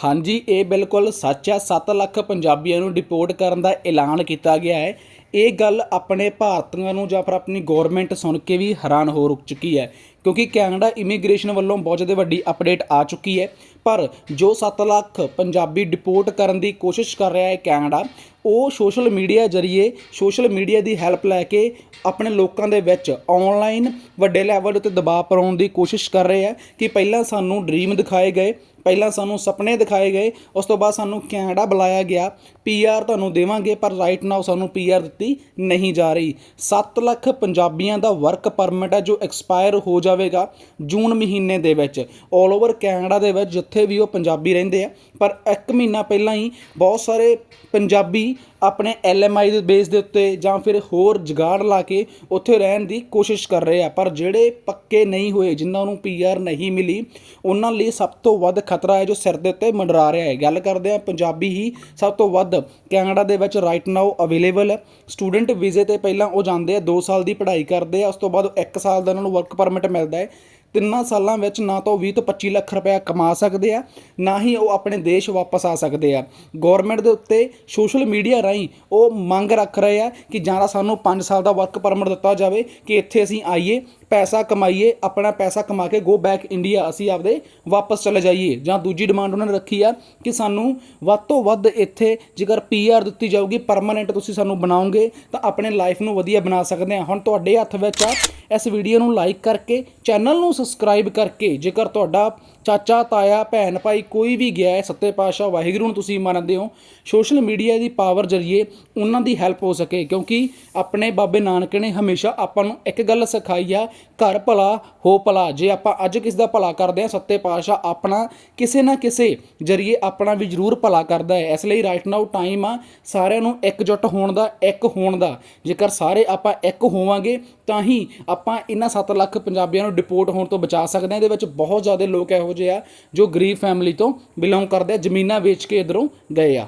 ਹਾਂਜੀ, ਇਹ ਬਿਲਕੁਲ ਸੱਚ ਹੈ 7 ਲੱਖ ਪੰਜਾਬੀਆਂ ਨੂੰ ਡਿਪੋਰਟ ਕਰਨ ਦਾ ਐਲਾਨ ਕੀਤਾ ਗਿਆ ਹੈ। ਇਹ ਗੱਲ ਆਪਣੇ ਭਾਰਤੀਆਂ ਨੂੰ ਜਾਂ ਫਿਰ ਆਪਣੀ ਗਵਰਨਮੈਂਟ ਸੁਣ ਕੇ ਵੀ ਹੈਰਾਨ ਹੋ ਰੁਕ ਚੁੱਕੀ ਹੈ, ਕਿਉਂਕਿ ਕੈਨੇਡਾ ਇਮੀਗ੍ਰੇਸ਼ਨ ਵੱਲੋਂ ਬਹੁਤ ਜ਼ਿਆਦਾ ਵੱਡੀ ਅਪਡੇਟ ਆ ਚੁੱਕੀ ਹੈ। ਪਰ ਜੋ 7 ਲੱਖ ਪੰਜਾਬੀ ਡਿਪੋਰਟ ਕਰਨ ਦੀ ਕੋਸ਼ਿਸ਼ ਕਰ ਰਿਹਾ ਹੈ ਕੈਨੇਡਾ, ਉਹ ਸੋਸ਼ਲ ਮੀਡੀਆ ਜ਼ਰੀਏ ਸੋਸ਼ਲ ਮੀਡੀਆ ਦੀ ਹੈਲਪ ਲੈ ਕੇ ਆਪਣੇ ਲੋਕਾਂ ਦੇ ਵਿੱਚ ਆਨਲਾਈਨ ਵੱਡੇ ਲੈਵਲ ਉੱਤੇ ਦਬਾਅ ਪਾਉਣ ਦੀ ਕੋਸ਼ਿਸ਼ ਕਰ ਰਹੇ ਹੈ ਕਿ ਪਹਿਲਾਂ ਸਾਨੂੰ ਡ੍ਰੀਮ ਦਿਖਾਏ ਗਏ, ਪਹਿਲਾਂ ਸਾਨੂੰ ਸੁਪਨੇ ਦਿਖਾਏ ਗਏ, ਉਸ ਤੋਂ ਬਾਅਦ ਸਾਨੂੰ ਕੈਨੇਡਾ ਬੁਲਾਇਆ ਗਿਆ। ਪੀਆਰ ਤੁਹਾਨੂੰ ਦੇਵਾਂਗੇ, ਪਰ ਰਾਈਟ ਨਾਓ ਸਾਨੂੰ ਪੀਆਰ ਦਿੱਤੀ ਨਹੀਂ ਜਾ ਰਹੀ। 7 ਲੱਖ ਪੰਜਾਬੀਆਂ ਦਾ ਵਰਕ ਪਰਮਿਟ ਹੈ ਜੋ ਐਕਸਪਾਇਰ ਹੋ ਜਾਵੇਗਾ ਜੂਨ ਮਹੀਨੇ ਦੇ ਵਿੱਚ। 올 ਓਵਰ ਕੈਨੇਡਾ ਦੇ ਵਿੱਚ ਜਿੱਥੇ ਵੀ ਉਹ ਪੰਜਾਬੀ ਰਹਿੰਦੇ ਆ, ਪਰ 1 ਮਹੀਨਾ ਪਹਿਲਾਂ ਹੀ ਬਹੁਤ ਸਾਰੇ ਪੰਜਾਬੀ ਆਪਣੇ ਐਲਐਮਆਈ ਦੇ ਬੇਸ ਦੇ ਉੱਤੇ ਜਾਂ ਫਿਰ ਹੋਰ ਜਗਾੜ ਲਾ ਕੇ ਉੱਥੇ ਰਹਿਣ ਦੀ ਕੋਸ਼ਿਸ਼ ਕਰ ਰਹੇ ਆ। ਪਰ ਜਿਹੜੇ ਪੱਕੇ ਨਹੀਂ ਹੋਏ, ਜਿਨ੍ਹਾਂ ਨੂੰ ਪੀਆਰ ਨਹੀਂ ਮਿਲੀ, ਉਹਨਾਂ ਲਈ ਸਭ ਤੋਂ ਵੱਧ ਖਤਰਾ ਹੈ ਜੋ ਸਿਰ ਦੇ ਉੱਤੇ ਮੰਡਰਾ ਰਿਹਾ ਹੈ। ਗੱਲ ਕਰਦੇ ਆ ਪੰਜਾਬੀ ਹੀ ਸਭ ਤੋਂ ਵੱਧ ਕੈਨੇਡਾ ਦੇ ਵਿੱਚ ਰਾਈਟ ਨਾਓ ਅਵੇਲੇਬਲ ਹੈ। ਸਟੂਡੈਂਟ ਵੀਜ਼ੇ ਤੇ ਪਹਿਲਾਂ ਉਹ ਜਾਂਦੇ ਆ 2 ਸਾਲ ਦੀ ਪੜ੍ਹਾਈ ਕਰਦੇ ਆ, ਉਸ ਤੋਂ ਬਾਅਦ 1 ਸਾਲ ਦਾ ਉਹਨਾਂ ਨੂੰ ਵਰਕ ਪਰਮਿਟ ਮਿਲਦਾ ਹੈ। ਤਿੰਨਾਂ ਸਾਲਾਂ ਵਿੱਚ ਨਾ ਤਾਂ ਉਹ 20 ਤੋਂ 25 ਲੱਖ ਰੁਪਏ ਕਮਾ ਸਕਦੇ ਆ, ਨਾ ਹੀ ਉਹ ਆਪਣੇ ਦੇਸ਼ ਵਾਪਸ ਆ ਸਕਦੇ ਆ। ਗਵਰਨਮੈਂਟ ਦੇ ਉੱਤੇ ਸੋਸ਼ਲ ਮੀਡੀਆ ਰਾਹੀਂ ਉਹ ਮੰਗ ਰੱਖ ਰਹੇ ਆ ਕਿ ਜਾਂ ਤਾਂ ਸਾਨੂੰ 5 ਸਾਲ ਦਾ ਵਰਕ ਪਰਮਿਟ ਦਿੱਤਾ ਜਾਵੇ ਕਿ ਇੱਥੇ ਅਸੀਂ ਆਈਏ ਪੈਸਾ ਕਮਾਈਏ, ਆਪਣਾ ਪੈਸਾ ਕਮਾ ਕੇ ਗੋ ਬੈਕ ਇੰਡੀਆ ਅਸੀਂ ਆਪਦੇ ਵਾਪਸ ਚਲੇ ਜਾਈਏ। ਜਾਂ ਦੂਜੀ ਡਿਮਾਂਡ ਉਹਨਾਂ ਨੇ ਰੱਖੀ ਆ ਕਿ ਸਾਨੂੰ ਵੱਧ ਤੋਂ ਵੱਧ ਇੱਥੇ ਜੇਕਰ ਪੀਆਰ ਦਿੱਤੀ ਜਾਊਗੀ ਪਰਮਨੈਂਟ ਤੁਸੀਂ ਸਾਨੂੰ ਬਣਾਓਗੇ, ਤਾਂ ਆਪਣੇ ਲਾਈਫ ਨੂੰ ਵਧੀਆ ਬਣਾ ਸਕਦੇ ਆ। ਹੁਣ ਤੁਹਾਡੇ ਹੱਥ ਵਿੱਚ ਆ, ਇਸ ਵੀਡੀਓ ਨੂੰ ਲਾਈਕ ਕਰਕੇ ਚੈਨਲ ਨੂੰ ਸਬਸਕ੍ਰਾਈਬ ਕਰਕੇ, ਜੇਕਰ ਤੁਹਾਡਾ ਚਾਚਾ, ਤਾਇਆ, ਭੈਣ, ਭਾਈ ਕੋਈ ਵੀ ਗਿਆ ਹੈ, ਸੱਤੇ ਪਾਤਸ਼ਾਹ, ਵਾਹਿਗੁਰੂ ਨੂੰ ਤੁਸੀਂ ਮੰਨਦੇ ਹੋ ਸੋਸ਼ਲ ਮੀਡੀਆ ਦੀ ਪਾਵਰ ਜਰੀਏ ਉਹਨਾਂ ਦੀ ਹੈਲਪ ਹੋ ਸਕੇ। ਕਿਉਂਕਿ ਆਪਣੇ ਬਾਬੇ ਨਾਨਕ ਨੇ ਹਮੇਸ਼ਾ ਆਪਾਂ ਨੂੰ ਇੱਕ ਗੱਲ ਸਿਖਾਈ ਆ ਘਰ ਭਲਾ ਹੋ ਭਲਾ। ਜੇ ਆਪਾਂ ਅੱਜ ਕਿਸ ਦਾ ਭਲਾ ਕਰਦੇ ਆ ਸੱਤੇ ਪਾਤਸ਼ਾਹ ਆਪਣਾ ਕਿਸੇ ਨਾ ਕਿਸੇ ਜਰੀਏ ਆਪਣਾ ਵੀ ਜ਼ਰੂਰ ਭਲਾ ਕਰਦਾ ਹੈ। ਇਸ ਲਈ ਰਾਈਟ ਨਾਓ ਟਾਈਮ ਆ ਸਾਰਿਆਂ ਨੂੰ ਇਕਜੁੱਟ ਹੋਣ ਦਾ, ਇੱਕ ਹੋਣ ਦਾ। ਜੇਕਰ ਸਾਰੇ ਆਪਾਂ ਇੱਕ ਹੋਵਾਂਗੇ, ਤਾਂ ਹੀ ਆਪਾਂ ਇਹਨਾਂ 7 ਲੱਖ ਪੰਜਾਬੀਆਂ ਨੂੰ ਡਿਪੋਰਟ ਹੋਣ ਤੋਂ ਬਚਾ ਸਕਦੇ ਹਾਂ। ਇਹਦੇ ਵਿੱਚ ਬਹੁਤ ਜ਼ਿਆਦਾ ਲੋਕ ਇਹੋ ਜਿਹੇ ਆ ਜੋ ਗਰੀਬ ਫੈਮਿਲੀ ਤੋਂ ਬਿਲੋਂਗ ਕਰਦੇ ਆ, ਜ਼ਮੀਨਾਂ ਵੇਚ ਕੇ ਇਧਰੋਂ ਗਏ ਆ।